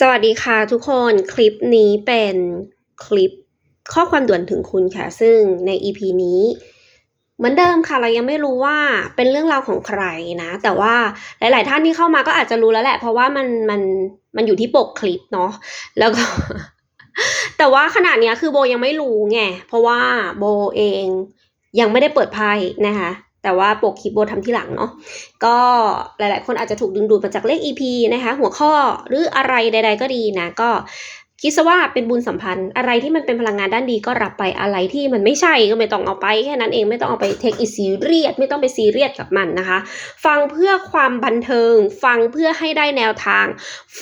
สวัสดีค่ะทุกคนคลิปนี้เป็นคลิปข้อความด่วนถึงคุณค่ะ ซึ่งใน EP นี้ เหมือนเดิมค่ะเรายังไม่รู้ว่าเป็นเรื่องราวของใครนะ แต่ว่าหลาย ๆ ท่านที่เข้ามาก็อาจจะรู้แล้วแหละ เพราะว่ามันมันมันอยู่ที่ปกคลิปเนาะแล้วก็ แต่ว่าขณะเนี้ยคือโบยังไม่รู้ไงเพราะว่าโบเองยังไม่ได้เปิดไพ่นะคะ แต่ว่าปกคลิปโบทำที่หลังเนาะก็หลายๆ คนอาจจะถูกดึงดูดมาจากเลข EP นะคะ หัวข้อหรืออะไรใด ๆ ก็ดีนะก็ คิดซะว่าเป็นบุญสัมพันธ์ อะไรที่มันเป็นพลังงานด้านดีก็รับไปอะไรที่มันไม่ใช่ก็ไม่ต้องเอาไปแค่นั้นเองไม่ต้องเอาไปเทคอีซีเรียสไม่ต้องไปซีเรียสกับมันนะคะ ฟังเพื่อความบันเทิง ฟังเพื่อให้ได้แนวทาง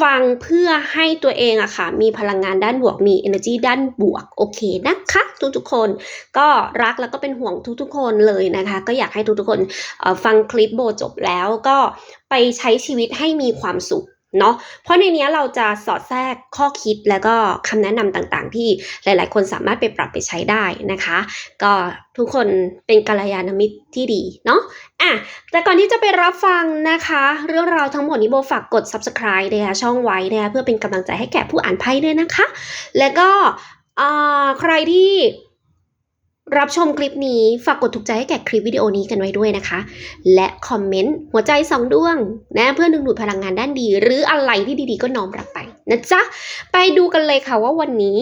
ฟังเพื่อให้ตัวเองอะค่ะ มีพลังงานด้านบวกมี energy ด้านบวกโอเคนะคะทุกๆคนก็รักแล้วก็เป็นห่วงทุกๆคนเลยนะคะ ก็อยากให้ทุกๆคนฟังคลิปโบจบแล้วก็ไปใช้ชีวิตให้มีความสุข เนาะ เพราะในนี้เราจะสอดแทรกข้อคิดแล้วก็คำแนะนำต่างๆ ที่หลายๆ คนสามารถไปปรับไปใช้ได้นะคะ ก็ทุกคนเป็นกัลยาณมิตรที่ดีเนาะอะแต่ก่อนที่จะไปรับฟังนะคะ เรื่องราวทั้งหมดนี้โบฝากกด subscribe นะคะช่องไว้นะคะเพื่อเป็นกำลังใจให้แก่ผู้อ่านไพ่ด้วยนะคะ แล้วก็ใครที่ รับชมคลิปนี้ ฝากกดถูกใจให้แก่คลิปวิดีโอนี้กันไว้ด้วยนะคะ และคอมเมนต์หัวใจสองดวงนะเพื่อดึงดูดพลังงานด้านดี หรืออะไรที่ดีๆก็น้อมรับไปนะจ๊ะ ไปดูกันเลยค่ะว่าวันนี้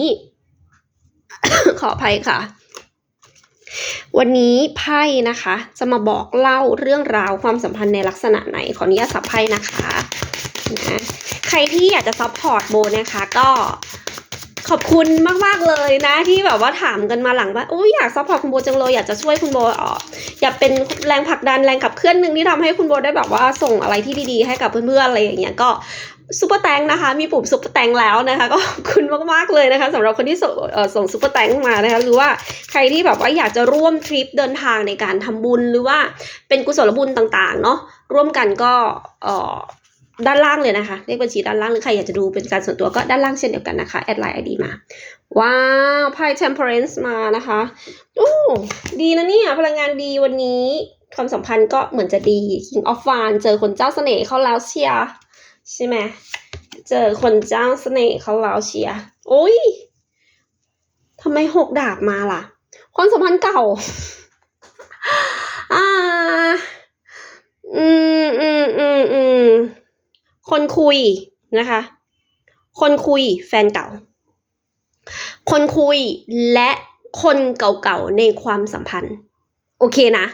ขออภัยค่ะ วันนี้ไพ่นะคะ จะมาบอกเล่าเรื่องราวความสัมพันธ์ในลักษณะไหนขออนุญาตสับไพ่นะคะนะใครที่อยากจะซัพพอร์ตโบนะคะ ก็ ขอบคุณมาก ๆ เลยนะ ที่แบบว่าถามกันมาหลังว่าโอ้ยอยากซัพพอร์ตคุณโบจังเลยอยากจะช่วยคุณโบเอออยากเป็นแรงผลักดันแรงขับเคลื่อนหนึ่งที่ทำให้คุณโบได้แบบว่าส่งอะไรที่ดีๆให้กับเพื่อนๆอะไรอย่างเงี้ยก็ซุปเปอร์แตงนะคะ มีปุ่มซุปเปอร์แตงแล้วนะคะ ก็ขอบคุณมากๆเลยนะคะสำหรับคนที่ส่งส่งซุปเปอร์แตงมานะคะหรือว่าใครที่แบบว่าอยากจะร่วมทริปเดินทางในการทำบุญหรือว่าเป็นกุศลบุญต่างๆเนาะร่วมกันก็เอ่อ ด้านล่างเลยนะคะ เลขบัญชีด้านล่างหรือใครอยากจะดูเป็นการส่วนตัวก็ด้านล่างเช่นเดียวกันนะคะแอดไลน์ไอดีมา ว้าวไพ่ temperance มานะคะโอ้ดีนะเนี่ย พลังงานดีวันนี้ความสัมพันธ์ก็เหมือนจะดี King of w a n เจอคนเจ้าเสน่ห์เขาแล้วเชียใช่ไหมเจอคนเจ้าเสน่ห์เขาแล้วเชียโอ้ยทำไมหกดาบมาล่ะ ความสัมพันธ์เก่าอ่าอืมอืมอืมอืม คนคุยนะคะ คนคุยแฟนเก่า คนคุยและคนเก่าๆในความสัมพันธ์ โอเคนะ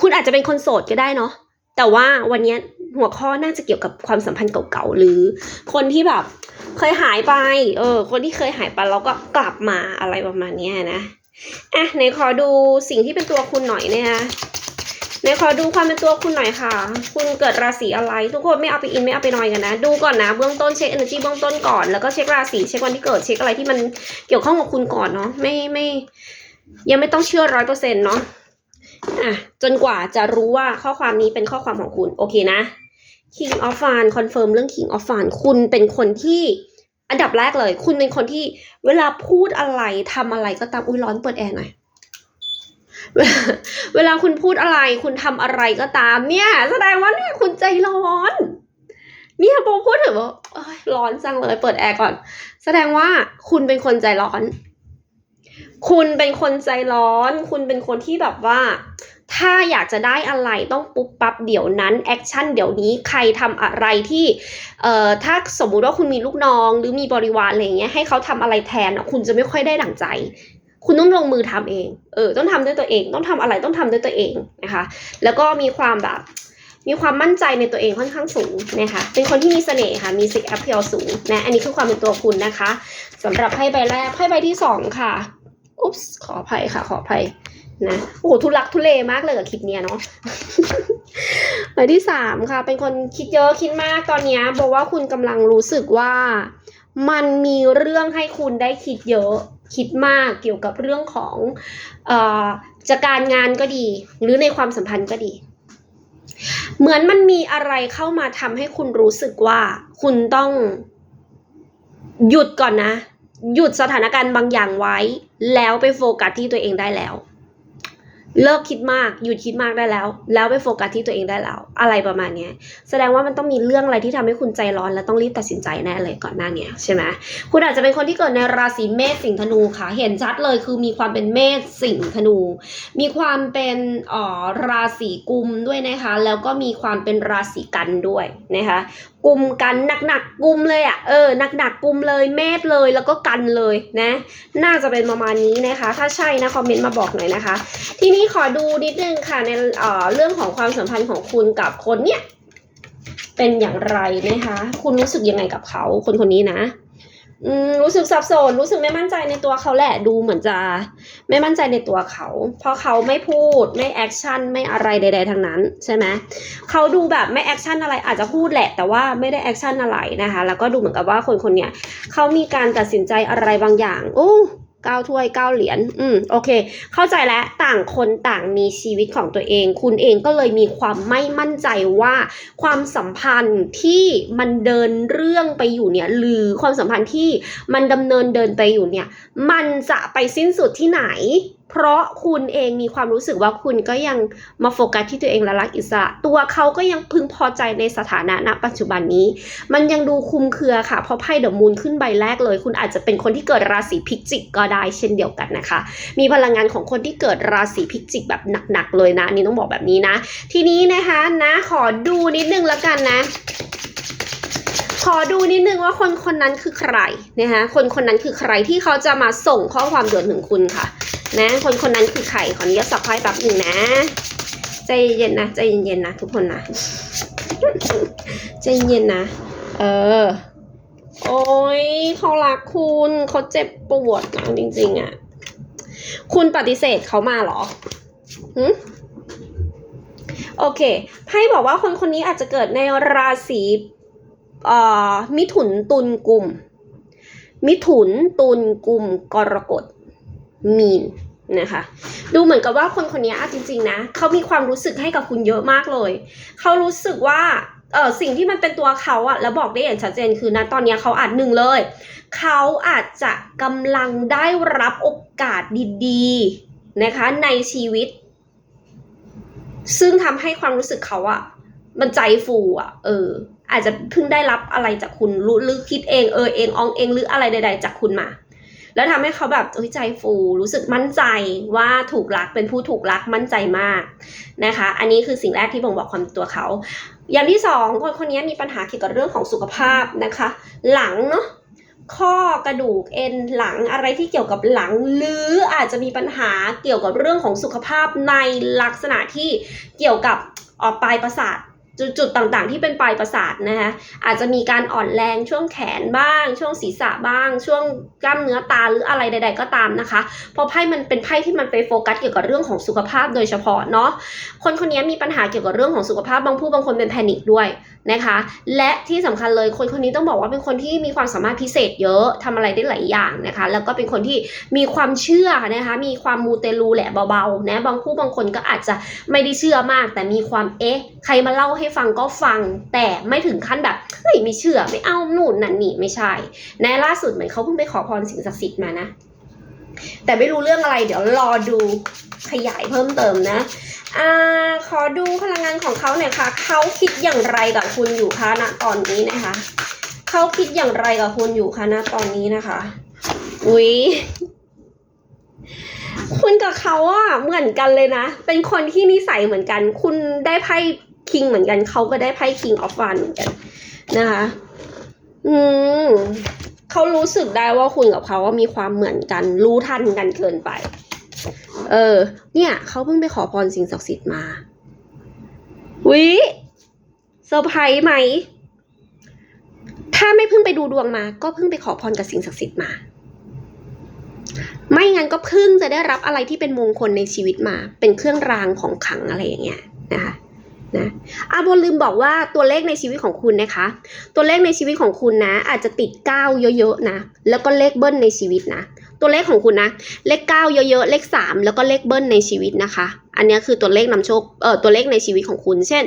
คุณอาจจะเป็นคนโสดก็ได้เนาะแต่ว่าวันนี้หัวข้อน่าจะเกี่ยวกับความสัมพันธ์เก่าๆหรือคนที่แบบเคยหายไป เออ คนที่เคยหายไปแล้วก็กลับมาอะไรประมาณนี้นะอะไหนขอดูสิ่งที่เป็นตัวคุณหน่อยเนี่ย ไหนขอดูความเป็นตัวคุณหน่อยค่ะ คุณเกิดราศีอะไร ทุกคนไม่เอาไปอินไม่เอาไปนอยกันนะ ดูก่อนนะเบื้องต้นเช็ค energy เบื้องต้นก่อน แล้วก็เช็คราศีเช็ควันที่เกิดเช็คอะไรที่มันเกี่ยวข้องกับคุณก่อนเนาะไม่ไม่ ยังไม่ต้องเชื่อร้อยเปอร์เซ็นต์เนาะอะจนกว่าจะรู้ว่าข้อความนี้เป็นข้อความของคุณโอเคนะ King of Fan คอนเฟิร์มเรื่อง King of Fan คุณเป็นคนที่อันดับแรกเลย คุณเป็นคนที่เวลาพูดอะไรทำอะไรก็ตามอุ้ยร้อนเปิดแอร์หน่อย เวลาคุณพูดอะไร คุณทำอะไรก็ตาม เนี่ย แสดงว่าเนี่ยคุณใจร้อน เนี่ยโบพูดถึงว่าโอ๊ยร้อนจังเลยเปิดแอร์ก่อน แสดงว่าคุณเป็นคนใจร้อน คุณเป็นคนใจร้อน คุณเป็นคนที่แบบว่า ถ้าอยากจะได้อะไรต้องปุ๊บปั๊บเดี๋ยวนั้นแอคชั่นเดี๋ยวนี้ใครทำอะไรที่เอ่อถ้าสมมุติว่าคุณมีลูกน้อง หรือมีบริวารอะไรเงี้ยให้เขาทำอะไรแทนอะคุณจะไม่ค่อยได้ดั่งใจ คุณต้องลงมือทำเอง เออ ต้องทำด้วยตัวเอง ต้องทำอะไรต้องทำด้วยตัวเองนะคะ แล้วก็มีความแบบ มีความมั่นใจในตัวเองค่อนข้างสูงนะคะ เป็นคนที่มีเสน่ห์ค่ะ มีสิกแอปเพียสูงนะ อันนี้คือความเป็นตัวคุณนะคะสำหรับไพ่ใบแรก ไพ่ใบที่สองค่ะ อุ๊บขออภัยค่ะ ขออภัยนะ โอ้โห ทุลักทุเลมากเลยกับคลิปเนี้ยเนาะใบที่สามค่ะ เป็นคนคิดเยอะคิดมากตอนเนี้ยบอกว่าคุณกำลังรู้สึกว่ามันมีเรื่องให้คุณได้คิดเยอะ คิดมากเกี่ยวกับเรื่องของอจาการงานก็ดี หรือในความสัมพันธ์ก็ดี เหมือนมันมีอะไรเข้ามาทำให้คุณรู้สึกว่าคุณต้องหยุดก่อนนะ หยุดสถานการณ์บางอย่างไว้ แล้วไปโฟกัสที่ตัวเองได้แล้ว เลิกคิดมากหยุดคิดมากได้แล้ว แล้วไปโฟกัสที่ตัวเองได้แล้ว อะไรประมาณนี้แสดงว่ามันต้องมีเรื่องอะไรที่ทำให้คุณใจร้อน และต้องรีบตัดสินใจแน่เลยก่อนหน้าเนี้ยใช่ไหมคุณอาจจะเป็นคนที่เกิดในราศีเมษสิงห์ธนูค่ะ เห็นชัดเลยคือมีความเป็นเมษสิงห์ธนู มีความเป็นอ่อราศีกุมด้วยนะคะ แล้วก็มีความเป็นราศีกันด้วยนะคะ กุมกันหนักๆกุมเลยอะ่ะเออหนักๆกุมเลยเมฟเลยแล้วก็กันเลยนะ น่าจะเป็นประมาณนี้นะคะ ถ้าใช่นะคอมเมนต์มาบอกหน่อยนะคะ ทีนี้ขอดูนิดนึงค่ะในเอ่อเรื่องของความสัมพันธ์ของคุณกับคนเนี้ยเป็นอย่างไรนะคะ คุณรู้สึกยังไงกับเขาคนคนนี้นะ รู้สึกสับสนรู้สึกไม่มั่นใจในตัวเขาแหละดูเหมือนจะ ไม่มั่นใจในตัวเขา เพราะเขาไม่พูดไม่แอคชั่นไม่อะไรใด ๆทั้งนั้นใช่ไหมเขาดูแบบไม่แอคชั่นอะไรอาจจะพูดแหละ แต่ว่าไม่ได้แอคชั่นอะไรนะคะ แล้วก็ดูเหมือนกับว่าคนคนเนี้ยเขามีการตัดสินใจอะไรบางอย่างโอ้ เก้าถ้วยเก้าเหรียญ อืม โอเค เข้าใจแล้ว ต่างคนต่างมีชีวิตของตัวเอง คุณเองก็เลยมีความไม่มั่นใจว่า ความสัมพันธ์ที่มันเดินเรื่องไปอยู่เนี่ย หรือความสัมพันธ์ที่มันดำเนินเดินไปอยู่เนี่ย มันจะไปสิ้นสุดที่ไหน เพราะคุณเองมีความรู้สึกว่าคุณก็ยังมาโฟกัสที่ตัวเองและรักอิสระ ตัวเขาก็ยังพึงพอใจในสถานะณปัจจุบันนี้ มันยังดูคุมเครือค่ะ เพราะไพ่เดอะมูนขึ้นใบแรกเลย คุณอาจจะเป็นคนที่เกิดราศีพิจิกก็ได้เช่นเดียวกันนะคะ มีพลังงานของคนที่เกิดราศีพิจิกแบบหนักๆเลยนะนนี่ต้องบอกแบบนี้นะ ทีนี้นะคะนะขอดูนิดนึงแล้วกันนะขอดูนิดนึงว่าคนคนนั้นคือใครนะคะคนคนนั้นคือใครที่เขาจะมาส่งข้อความด่วนถึงคุณค่ะ นะ คนคนนั้นคือใครขออนุญาตสับไพ่แป๊บหนึ่งนะ ใจเย็นนะใจเย็นๆนะทุกคนนะ ใจเย็นนะ เออ โอ้ยเขารักคุณเขาเจ็บปวดนะจริง ๆอะ่ะ คุณปฏิเสธเขามาหรอหึโอเคไพ่บอกว่าคนคนนี้อาจจะเกิดในราศีเอ่อมิถุนตุลกุมมิถุนตุลกุมกรกฎ มีนนะคะ ดูเหมือนกับว่าคนคนนี้จริง ๆ นะเขามีความรู้สึกให้กับคุณเยอะมากเลย เขารู้สึกว่าเออสิ่งที่มันเป็นตัวเขาอะแล้วบอกได้อย่างชัดเจนคือนะตอนนี้เขาอาจหนึ่งเลย เขาอาจจะกำลังได้รับโอกาสดีๆนะคะในชีวิต ซึ่งทำให้ความรู้สึกเขาอะมันใจฟูอะเออ อาจจะเพิ่งได้รับอะไรจากคุณรู้หรือคิดเองเออเองอองเองหรืออะไรใด ๆ จากคุณมา แล้วทำให้เขาแบบเอ้ยใจฟูรู้สึกมั่นใจว่าถูกรักเป็นผู้ถูกรักมั่นใจมากนะคะ อันนี้คือสิ่งแรกที่บ่งบอกความตัวเขา อย่างที่สองคนคนนี้มีปัญหาเกี่ยวกับเรื่องของสุขภาพนะคะ หลังเนาะข้อกระดูกเอ็นหลังอะไรที่เกี่ยวกับหลัง หรืออาจจะมีปัญหาเกี่ยวกับเรื่องของสุขภาพในลักษณะที่เกี่ยวกับออกปลายประสาท จุดๆต่างๆ ที่เป็นปลายประสาทนะคะอาจจะมีการอ่อนแรงช่วงแขนบ้าง ช่วงศีรษะบ้าง ช่วงกล้ามเนื้อตาหรืออะไรใด ๆ ก็ตามนะคะ เพราะไพ่มันเป็นไพ่ที่มันไปโฟกัสเกี่ยวกับเรื่องของสุขภาพโดยเฉพาะเนาะคนคนนี้มีปัญหาเกี่ยวกับเรื่องของสุขภาพบางผู้บางคนเป็นแพนิคด้วยนะคะ และที่สำคัญเลยคนคนนี้ต้องบอกว่าเป็นคนที่มีความสามารถพิเศษเยอะทำอะไรได้หลายอย่างนะคะ แล้วก็เป็นคนที่มีความเชื่อนะคะมีความมูเตลูแหละเบาๆนะบางผู้บางคนก็อาจจะไม่ได้เชื่อมาก แต่มีความเอ๊ะใครมาเล่าใให้ฟังก็ฟัง แต่ไม่ถึงขั้นแบบเฮ้ยไม่เชื่อไม่เอาหนุนนั่นนี่ไม่ใช่ในล่าสุดเหมือนเขาเพิ่งไปขอพรสิ่งศักดิ์สิทธิ์มานะ แต่ไม่รู้เรื่องอะไรเดี๋ยวรอดูขยายเพิ่มเติมนะอ่าขอดูพลังงานของเขาหน่อยค่ะเขาคิดอย่างไรกับคุณอยู่คะณตอนนี้นะคะเขาคิดอย่างไรกับคุณอยู่คะณตอนนี้นะคะอุ๊ยคุณกับเขาอะเหมือนกันเลยนะ เป็นคนที่นิสัยเหมือนกัน คุณได้ไพ่ คิงเหมือนกันเขาก็ได้ไพ่คิงออฟฟันเหมือนกันนะคะ อืมเขารู้สึกได้ว่าคุณกับเขาว่ามีความเหมือนกัน รู้ทันกันเกินไป เออ เนี่ยเขาเพิ่งไปขอพรสิ่งศักดิ์สิทธิ์มาวิเซอร์ไพรส์ไหม ถ้าไม่เพิ่งไปดูดวงมา ก็เพิ่งไปขอพรกับสิ่งศักดิ์สิทธิ์มา ไม่งั้นก็เพิ่งจะได้รับอะไรที่เป็นมงคลในชีวิตมา เป็นเครื่องรางของขังอะไรอย่างเงี้ยนะคะ นะอาบนลืมบอกว่าตัวเลขในชีวิตของคุณนะคะ ตัวเลขในชีวิตของคุณนะ อาจจะติดเก้าเยอะๆนะ แล้วก็เลขเบิ้ลในชีวิตนะ ตัวเลขของคุณนะ เลขเก้าเยอะๆ เลขสามแล้วก็เลขเบิ้ลในชีวิตนะคะ อันนี้คือตัวเลขนำโชค เออตัวเลขในชีวิตของคุณ เช่น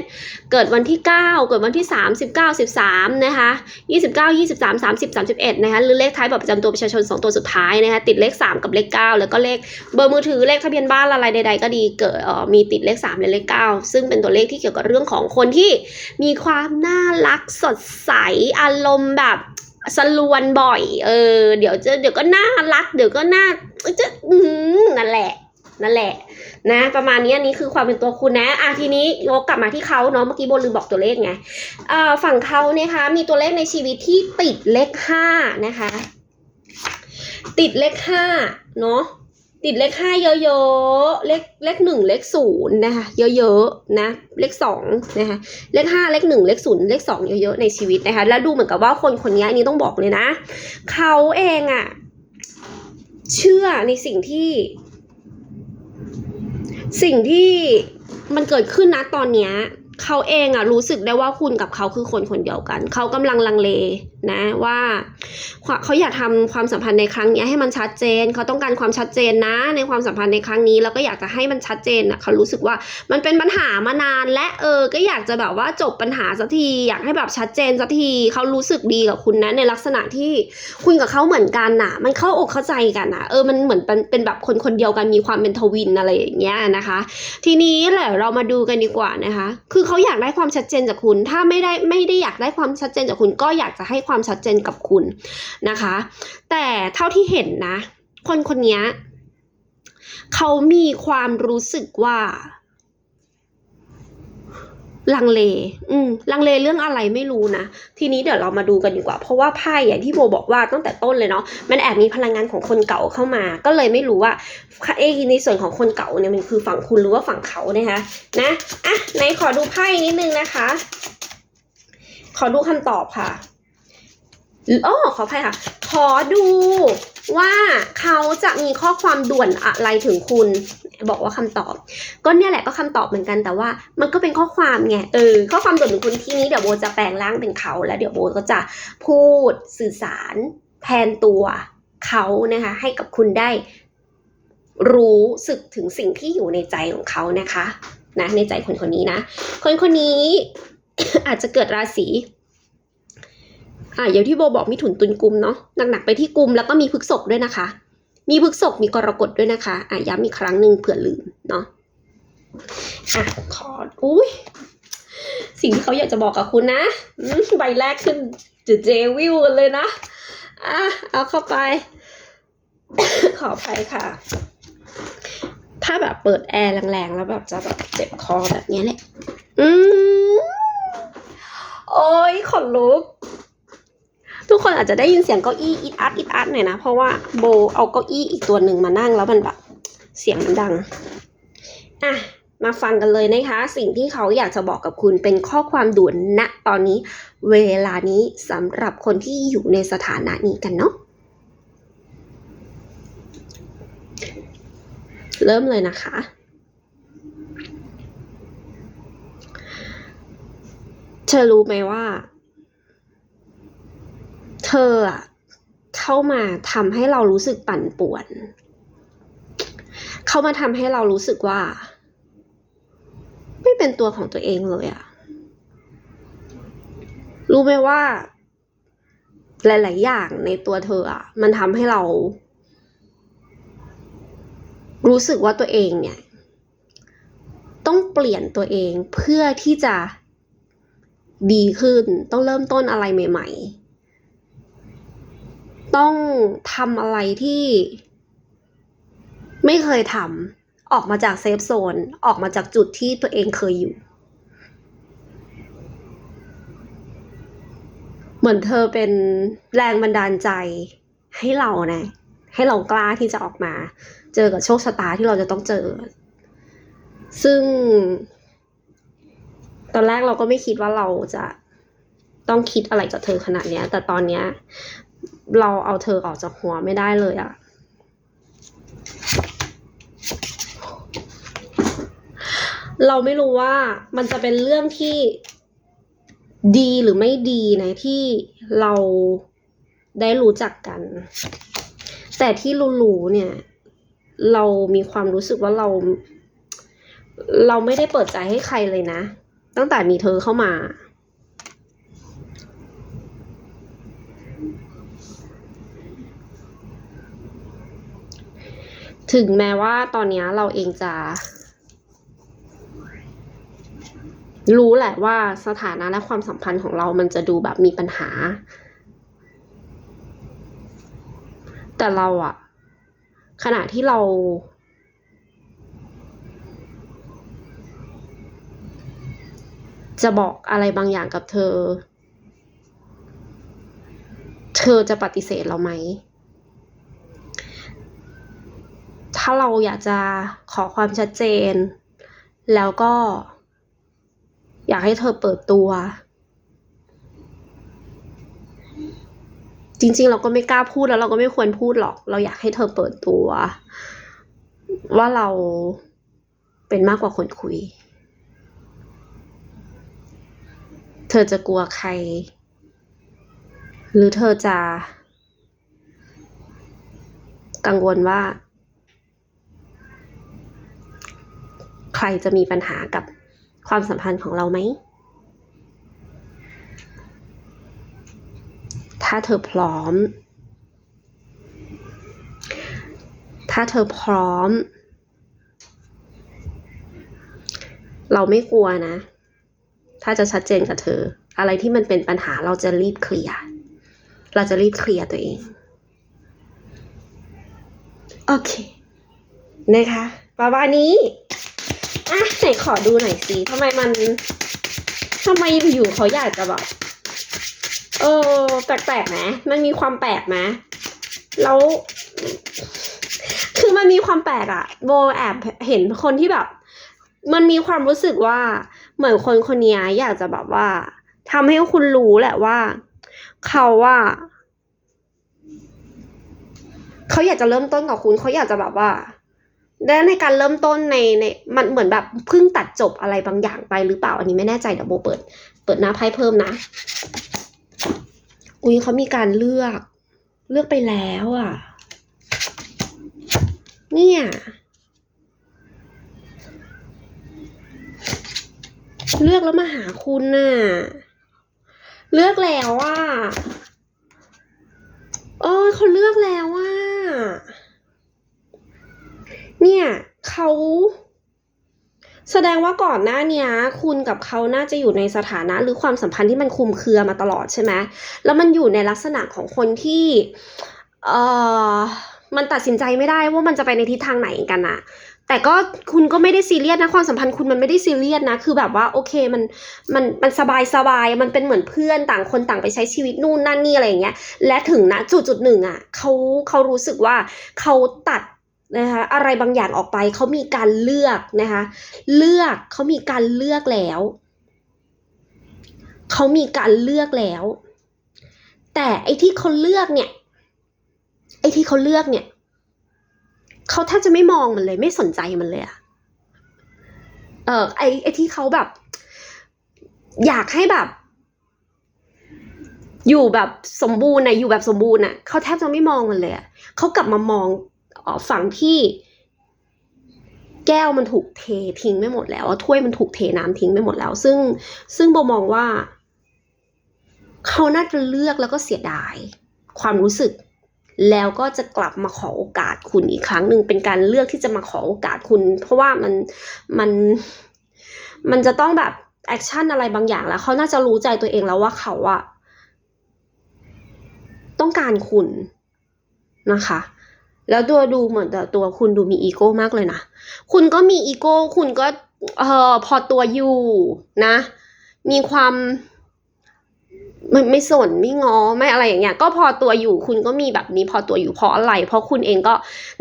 เกิดวันที่ 9 เกิดวันที่ 3 19 13 นะคะ 29 23 30 31 นะคะ หรือเลขท้ายบัตรประจำตัวประชาชน 2 ตัวสุดท้ายนะคะ ติดเลข 3 กับเลข 9 แล้วก็เลขเบอร์มือถือ เลขทะเบียนบ้านอะไรใด ๆ ก็ดี เกิด เอ่อ มีติดเลข 3 และเลข 9 ซึ่งเป็นตัวเลขที่เกี่ยวกับเรื่องของคนที่มีความน่ารักสดใส อารมณ์แบบสลวนบ่อย เออ เดี๋ยวจะ เดี๋ยวก็น่ารัก เดี๋ยวก็น่าจะอืมนั่นแหละ นั่นแหละ นะ ประมาณนี้อันนี้คือความเป็นตัวคุณนะอะทีนี้ยกกลับมาที่เขาเนาะเมื่อกี้โบลืมบอกตัวเลขไงเอ่อฝั่งเขาเนี่ยคะมีตัวเลขในชีวิตที่ติดเลขห้านะคะ ติดเลขห้าเนาะติดเลขห้าเยอะๆ เลขเลขหนึ่งเลขศูนย์นะคะเยอะๆนะ เลขสองนะคะเลขห้าเลขหนึ่งเลขศูนย์เลขสองเยอะๆในชีวิตนะคะ แล้วดูเหมือนกับว่าคนคนนี้อันนี้ต้องบอกเลยนะ เขาเองอะเชื่อในสิ่งที่ สิ่งที่มันเกิดขึ้นนะตอนเนี้ยเขาเองอะรู้สึกได้ว่าคุณกับเขาคือคนคนเดียวกัน เขากำลังลังเล นะว่าเขาอยากทำความสัมพันธ์ในครั้งนี้ให้มันชัดเจน เขาต้องการความชัดเจนนะในความสัมพันธ์ในครั้งนี้แล้วก็อยากจะให้มันชัดเจนอะเขารู้สึกว่ามันเป็นปัญหามานานและเออ ก็อยากจะแบบว่าจบปัญหาสักทีอยากให้แบบชัดเจนสักทีเขารู้สึกดีกับคุณนะในลักษณะที่คุณกับเขาเหมือนกันน่ะ มันเข้าอกเข้าใจกันน่ะเออมันเหมือนเป็นเป็นแบบคนคนเดียวกันมีความเป็นทวินอะไรอย่างเงี้ยนะคะ ทีนี้แหละเรามาดูกันดีกว่านะคะ คือเขาอยากได้ความชัดเจนจากคุณ ถ้าไม่ได้ไม่ได้อยากได้ความชัดเจนจากคุณก็อยากจะให้ความชัดเจนกับคุณนะคะ แต่เท่าที่เห็นนะ คนคนนี้เขามีความรู้สึกว่า ลังเล อืม ลังเลเรื่องอะไรไม่รู้นะ ทีนี้เดี๋ยวเรามาดูกันดีกว่า เพราะว่าไพ่อย่างที่โบบอกว่าตั้งแต่ต้นเลยเนาะ มันแอบมีพลังงานของคนเก่าเข้ามา ก็เลยไม่รู้ว่าเอในส่วนของคนเก่าเนี่ยมันคือฝั่งคุณหรือว่าฝั่งเขานะคะ นะ อะ ไหนขอดูไพ่นิดนึงนะคะ ขอดูคำตอบค่ะ อ๋อขออภัยค่ะ ขอดูว่าเขาจะมีข้อความด่วนอะไรถึงคุณ บอกว่าคำตอบ ก็เนี่ยแหละก็คำตอบเหมือนกันแต่ว่า มันก็เป็นข้อความไงเออข้อความด่วนถึงคุณที่นี้เดี๋ยวโบจะแปลงร่างเป็นเขา แล้วเดี๋ยวโบก็จะพูดสื่อสารแทนตัวเขานะคะ ให้กับคุณได้รู้สึกถึงสิ่งที่อยู่ในใจของเขานะคะนะในใจคนคนนี้นะ คนคนนี้อาจจะเกิดราศี อ่าอย่างที่โบบอกมีถุนตุนกุมเนาะหนักๆไปที่กุมแล้วก็มีพฤกษกด้วยนะคะ มีพฤกษกมีกรกฎด้วยนะคะอะย้ำอีกครั้งหนึ่งเผื่อลืมเนาะอะขออุ้ยสิ่งที่เขาอยากจะบอกกับคุณนะใบแรกขึ้นเจเจวิวกันเลยนะอะเอาเข้าไป ขอไปค่ะ ถ้าแบบเปิดแอร์แรงๆ แล้วแบบจะแบบเจ็บคอแบบนี้แหละอืมโอ้ยขนลุก ทุกคนอาจจะได้ยินเสียงเก้าอี้อิดอัดอิดอัดหน่อยนะ เพราะว่าโบเอาเก้าอี้อีกตัวหนึ่งมานั่งแล้วมันแบบเสียงมันดัง อะ มาฟังกันเลยนะคะ สิ่งที่เขาอยากจะบอกกับคุณเป็นข้อความด่วนณตอนนี้ เวลานี้สำหรับคนที่อยู่ในสถานะนี้กันเนาะเริ่มเลยนะคะ เธอรู้ไหมว่า เธออะเข้ามาทำให้เรารู้สึกปั่นป่วน เข้ามาทำให้เรารู้สึกว่า ไม่เป็นตัวของตัวเองเลยอะรู้ไหมว่า หลาย ๆ อย่างในตัวเธออะมันทำให้เรา รู้สึกว่าตัวเองเนี่ย ต้องเปลี่ยนตัวเองเพื่อที่จะดีขึ้นต้องเริ่มต้นอะไรใหม่ ๆ ต้องทำอะไรที่ ไม่เคยทำออกมาจากเซฟโซน ออกมาจากจุดที่ตัวเองเคยอยู่ เหมือนเธอเป็นแรงบันดาลใจให้เรานะ ให้เรากล้าที่จะออกมา เจอกับโชคชะตาที่เราจะต้องเจอ ซึ่ง ตอนแรกเราก็ไม่คิดว่าเราจะต้องคิดอะไรกับเธอขนาดเนี้ย แต่ตอนเนี้ย เราเอาเธอออกจากหัวไม่ได้เลยอะเราไม่รู้ว่ามันจะเป็นเรื่องที่ดีหรือไม่ดีนะที่เราได้รู้จักกัน แต่ที่รู้ๆเนี่ย เรามีความรู้สึกว่าเรา เราไม่ได้เปิดใจให้ใครเลยนะ ตั้งแต่มีเธอเข้ามา ถึงแม้ว่าตอนนี้เราเองจะ รู้แหละว่าสถานะและความสัมพันธ์ของเรามันจะดูแบบมีปัญหา แต่เราอะขณะที่เราจะบอกอะไรบางอย่างกับเธอ เธอจะปฏิเสธเราไหม ถ้าเราอยากจะขอความชัดเจน แล้วก็ อยากให้เธอเปิดตัว จริง ๆ เราก็ไม่กล้าพูดแล้วเราก็ไม่ควรพูดหรอก เราอยากให้เธอเปิดตัว ว่าเราเป็นมากกว่าคนคุย เธอจะกลัวใคร หรือเธอจะกังวลว่า ใครจะมีปัญหากับความสัมพันธ์ของเราไหม ถ้าเธอพร้อม ถ้าเธอพร้อม เราไม่กลัวนะ ถ้าจะชัดเจนกับเธอ อะไรที่มันเป็นปัญหาเราจะรีบเคลียร์เราจะรีบเคลียร์ตัวเอง โอเค นะคะประมาณนี้ อะไหนขอดูหน่อยสิทำไมมันทำไมอยู่เขาอยากจะแบบเออแปลกๆไหมมันมีความแปลกไหมแล้วคือมันมีความแปลกอะโบแอบเห็นคนที่แบบ มันมีความรู้สึกว่า เหมือนคนคนนี้อยากจะแบบว่าทำให้คุณรู้แหละว่า เขาว่าเขาอยากจะเริ่มต้นกับคุณเขาอยากจะแบบว่า และในการเริ่มต้นในในมันเหมือนแบบเพิ่งตัดจบอะไรบางอย่างไปหรือเปล่า อันนี้ไม่แน่ใจเดี๋ยวโบเปิด เปิดหน้าไพ่เพิ่มนะ อุ้ยเขามีการเลือกเลือกไปแล้วอะ เนี่ยเลือกแล้วมาหาคุณน่ะ เลือกแล้วอะเออเขาเลือกแล้วอะ เนี่ยเขาแสดงว่าก่อนหน้าเนี้ยคุณกับเขาน่าจะอยู่ในสถานะหรือความสัมพันธ์ที่มันคุมเครือมาตลอดใช่ไหมแล้วมันอยู่ในลักษณะของคนที่เออมันตัดสินใจไม่ได้ว่ามันจะไปในทิศทางไหนกันอะแต่ก็คุณก็ไม่ได้ซีเรียสนะความสัมพันธ์คุณมันไม่ได้ซีเรียสนะ คือแบบว่าโอเคมันมันมันสบายสบายมันเป็นเหมือนเพื่อนต่างคนต่างไปใช้ชีวิตนู่นนั่นนี่อะไรอย่างเงี้ย และถึงนะจุดจุดหนึ่งอะเขาเขารู้สึกว่าเขาตัด นะคะอะไรบางอย่างออกไปเขามีการเลือกนะคะเลือกเขามีการเลือกแล้วเขามีการเลือกแล้ว แต่ไอ้ที่เขาเลือกเนี่ยไอ้ที่เขาเลือกเนี่ยเขาแทบจะไม่มองมันเลย ไม่สนใจมันเลยอะเออไอ้ไอ้ที่เขาแบบ อยากให้แบบ อยู่แบบสมบูรณ์นะอยู่แบบสมบูรณ์น่ะเขาแทบจะไม่มองมันเลยอะเขากลับมามอง ฝั่งที่แก้วมันถูกเททิ้งไม่หมดแล้วถ้วยมันถูกเทน้ำทิ้งไม่หมดแล้ว ซึ่งซึ่งโบมองว่า เขาน่าจะเลือกแล้วก็เสียดาย ความรู้สึก แล้วก็จะกลับมาขอโอกาสคุณอีกครั้งหนึ่งเป็นการเลือกที่จะมาขอโอกาสคุณ เพราะว่ามันมันมันจะต้องแบบแอคชั่นอะไรบางอย่างแล้วเขาน่าจะรู้ใจตัวเองแล้วว่าเขาอะต้องการคุณนะคะ แล้วตัวดูเหมือนแต่ตัวคุณดูมีอีโก้มากเลยนะ คุณก็มีอีโก้ คุณก็เออพอตัวอยู่นะ มีความ ไม่ไม่สนไม่งอไม่อะไรอย่างเงี้ยก็พอตัวอยู่คุณก็มีแบบนี้พอตัวอยู่เพราะอะไร เพราะคุณเองก็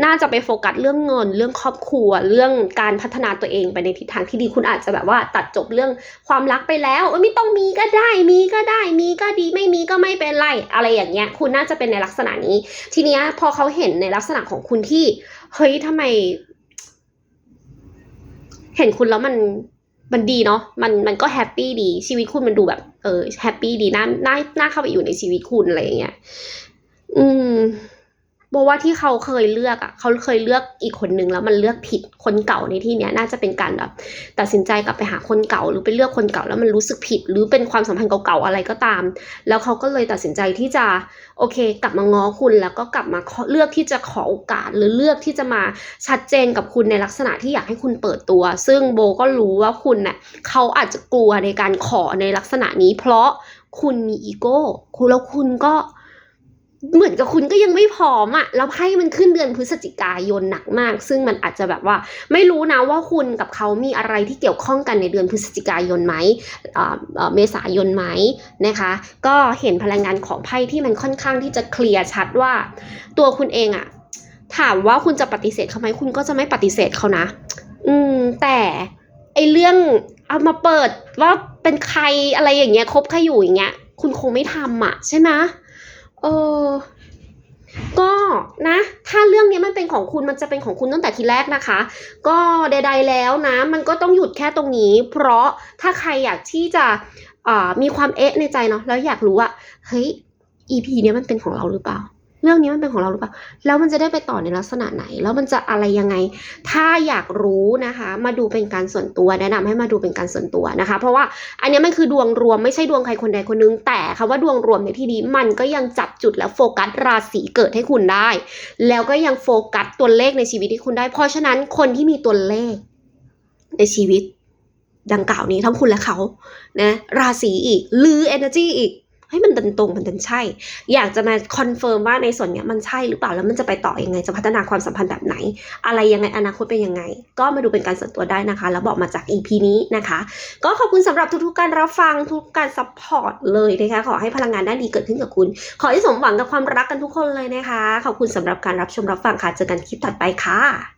น่าจะไปโฟกัสเรื่องเงิน เรื่องครอบครัว เรื่องการพัฒนาตัวเองไปในทิศทางที่ดีคุณอาจจะแบบว่าตัดจบเรื่องความรักไปแล้วไม่ต้องมีก็ได้มีก็ได้มีก็ดีไม่มีก็ไม่เป็นไรอะไรอย่างเงี้ยคุณน่าจะเป็นในลักษณะนี้ ทีเนี้ยพอเขาเห็นในลักษณะของคุณที่เฮ้ยทำไม เห็นคุณแล้วมัน มันดีเนาะมันมันก็แฮปปี้ดีชีวิตคุณมันดูแบบ เออแฮปปี้ดีน่าน่าน่าเข้าไปอยู่ในชีวิตคุณอะไรอย่างเงี้ยอืม โบว่าที่เขาเคยเลือกอะเขาเคยเลือกอีกคนนึงแล้วมันเลือกผิดคนเก่าในที่เนี้ยน่าจะเป็นการแบบตัดสินใจกลับไปหาคนเก่าหรือไปเลือกคนเก่าแล้วมันรู้สึกผิด หรือเป็นความสัมพันธ์เก่าๆอะไรก็ตาม แล้วเขาก็เลยตัดสินใจที่จะโอเค กลับมาง้อคุณแล้วก็กลับมาเลือกที่จะขอโอกาส หรือเลือกที่จะมาชัดเจนกับคุณในลักษณะที่อยากให้คุณเปิดตัว ซึ่งโบก็รู้ว่าคุณเน่ะเขาอาจจะกลัวในการขอในลักษณะนี้ เพราะคุณมีอีโก้คุณแล้วคุณก็ เหมือนกับคุณก็ยังไม่พร้อมอะแล้วไพ่มันขึ้นเดือนพฤศจิกายนหนักมาก ซึ่งมันอาจจะแบบว่า ไม่รู้นะว่าคุณกับเขามีอะไรที่เกี่ยวข้องกันในเดือนพฤศจิกายนไหมอ่าเอ่อเมษายนไหมนะคะ ก็เห็นพลังงานของไพ่ที่มันค่อนข้างที่จะเคลียร์ชัดว่า ตัวคุณเองอะถามว่าคุณจะปฏิเสธเขาไหมคุณก็จะไม่ปฏิเสธเขานะ อืม แต่ไอเรื่องเอามาเปิดว่าเป็นใครอะไรอย่างเงี้ยคบใครอยู่อย่างเงี้ย คุณคงไม่ทำอะใช่ไหม เออก็นะ ถ้าเรื่องนี้มันเป็นของคุณมันจะเป็นของคุณตั้งแต่ทีแรกนะคะ ก็ใด ๆ แล้วนะ มันก็ต้องหยุดแค่ตรงนี้ เพราะถ้าใครอยากที่จะอ่มีความเอ๊ะในใจเนาะแล้วอยากรู้ว่าเฮ้ย EP เนี้ยมันเป็นของเราหรือเปล่า เรื่องนี้มันเป็นของเราหรือเปล่า แล้วมันจะได้ไปต่อในลักษณะไหน แล้วมันจะอะไรยังไง ถ้าอยากรู้นะคะ มาดูเป็นการส่วนตัวแนะนำให้มาดูเป็นการส่วนตัวนะคะ เพราะว่าอันนี้มันคือดวงรวมไม่ใช่ดวงใครคนใดคนนึง แต่คำว่าดวงรวมในที่นี้มันก็ยังจับจุดและโฟกัสราศีเกิดให้คุณได้ แล้วก็ยังโฟกัสตัวเลขในชีวิตที่คุณได้ เพราะฉะนั้นคนที่มีตัวเลขในชีวิตดังกล่าวนี้ทั้งคุณและเขานะราศีอีกหรือ energy อีก ให้มันดันตรงมันดันใช่ อยากจะมาคอนเฟิร์มว่าในส่วนเนี้ยมันใช่หรือเปล่าแล้วมันจะไปต่อยังไง จะพัฒนาความสัมพันธ์แบบไหน อะไรยังไงอนาคตเป็นยังไง ก็มาดูเป็นการส่วนตัวได้นะคะ แล้วบอกมาจาก EP นี้นะคะ ก็ขอบคุณสำหรับทุกๆการรับฟังทุกการซัพพอร์ตเลยนะคะขอให้พลังงานด้านดีเกิดขึ้นกับคุณ ขอให้สมหวังกับความรักกันทุกคนเลยนะคะ ขอบคุณสำหรับการรับชมรับฟังค่ะเจอกันคลิปถัดไปค่ะ